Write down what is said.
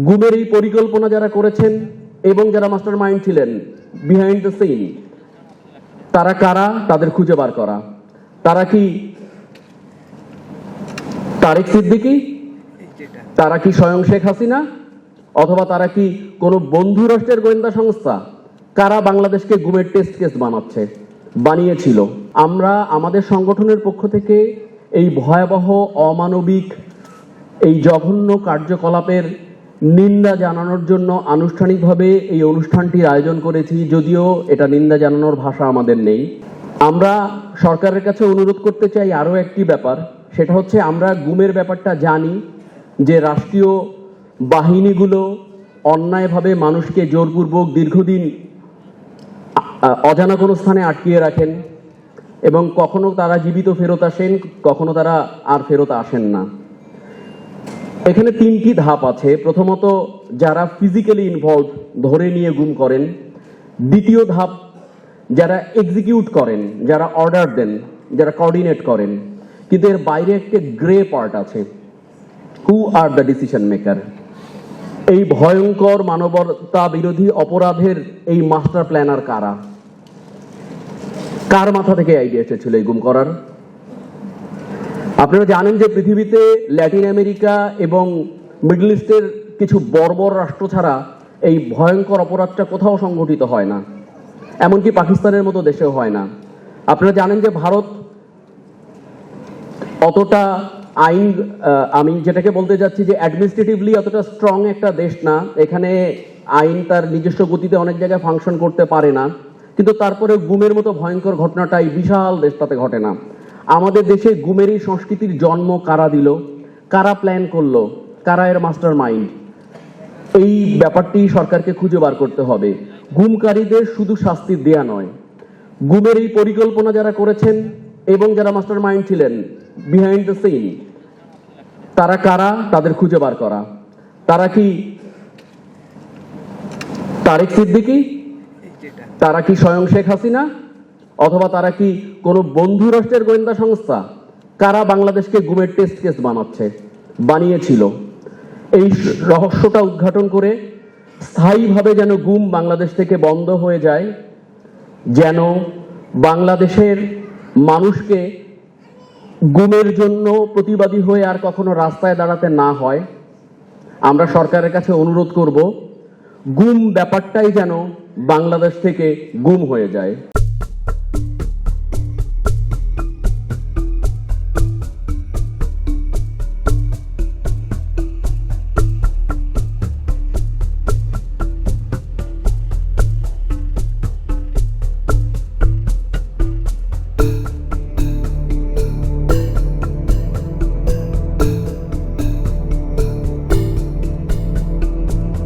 গুমের এই পরিকল্পনা যারা করেছেন এবং যারা মাস্টার মাইন্ড ছিলেন বিহাইন্ড দ্য সিন তারা কারা? তাদের খুঁজে বার করা। তারা কি তারেক সিদ্দিকী? তারা কি স্বয়ং শেখ হাসিনা? অথবা তারা কি কোনো বন্ধু রাষ্ট্রের গোয়েন্দা সংস্থা? কারা বাংলাদেশকে গুমের টেস্ট কেস বানাচ্ছে? বানিয়েছিল। আমরা আমাদের সংগঠনের পক্ষ থেকে এই ভয়াবহ, অমানবিক, এই জঘন্য কার্যকলাপের নিন্দা জানানোর জন্য আনুষ্ঠানিকভাবে এই অনুষ্ঠানটির আয়োজন করেছি, যদিও এটা নিন্দা জানানোর ভাষা আমাদের নেই। আমরা সরকারের কাছে অনুরোধ করতে চাই আরও একটি ব্যাপার, সেটা হচ্ছে আমরা গুমের ব্যাপারটা জানি যে রাষ্ট্রীয় বাহিনীগুলো অন্যায়ভাবে মানুষকে জোরপূর্বক দীর্ঘদিন অজানা কোনো স্থানে আটকিয়ে রাখেন এবং কখনো তারা জীবিত ফেরত আসেন, কখনো তারা আর ফেরত আসেন না। এখানে তিনটি ধাপ আছে। প্রথমত, যারা ফিজিক্যালি ইনভলভ ধরে নিয়ে গুম করেন। দ্বিতীয় ধাপ, যারা এক্সিকিউট করেন, যারা অর্ডার দেন, যারা কোঅর্ডিনেট করেন। কিন্তু এর বাইরে একটা গ্রে পার্ট আছে। Who are the decision maker এই ভয়ঙ্কর মানবতা বিরোধী অপরাধের এই মাস্টার প্ল্যানার কারা? কার মাথা থেকে আইডিয়া এসেছিল এই গুম করার? আপনারা জানেন যে পৃথিবীতে ল্যাটিন আমেরিকা এবং মিডল ইস্টের কিছু বর্বর রাষ্ট্র ছাড়া এই ভয়ঙ্কর অপরাধটা কোথাও সংঘটিত হয় না। এমনকি পাকিস্তানের মতো দেশেও হয় না। আপনারা জানেন যে ভারত অতটা আইন আমি যেটাকে বলতে যাচ্ছি যে অ্যাডমিনিস্ট্রেটিভলি অতটা স্ট্রং একটা দেশ না। এখানে আইন তার নিজস্ব গতিতে অনেক জায়গায় ফাংশন করতে পারে না। কিন্তু তারপরে গুমের মতো ভয়ঙ্কর ঘটনাটাই বিশাল দেশটাতে ঘটে না। আমাদের দেশে গুমের সংস্কৃতির জন্ম কারা দিল? কারা প্ল্যান করল? কারা এর মাস্টার মাইন্ড এই ব্যাপারটি সরকারকে খুঁজে বার করতে হবে। গুমকারীদের শুধু শাস্তি দেয়া নয়। গুমের এই পরিকল্পনা যারা করেছেন এবং যারা মাস্টার মাইন্ড ছিলেন বিহাইন্ড দ্য সিন তারা কারা? তাদের খুঁজে বার করা। তারা কি তারেক সিদ্দিকি? তারা কি স্বয়ং শেখ হাসিনা? অথবা তারা কি কোনো বন্ধু রাষ্ট্রের গোয়েন্দা সংস্থা? কারা বাংলাদেশকে গুমের টেস্ট কেস বানাচ্ছে? বানিয়েছিল। এই রহস্যটা উদ্ঘাটন করে স্থায়ীভাবে যেন গুম বাংলাদেশ থেকে বন্ধ হয়ে যায়, যেন বাংলাদেশের মানুষকে গুমের জন্য প্রতিবাদী হয়ে আর কখনো রাস্তায় দাঁড়াতে না হয়। আমরা সরকারের কাছে অনুরোধ করব, গুম ব্যাপারটাই যেন বাংলাদেশ থেকে গুম হয়ে যায়।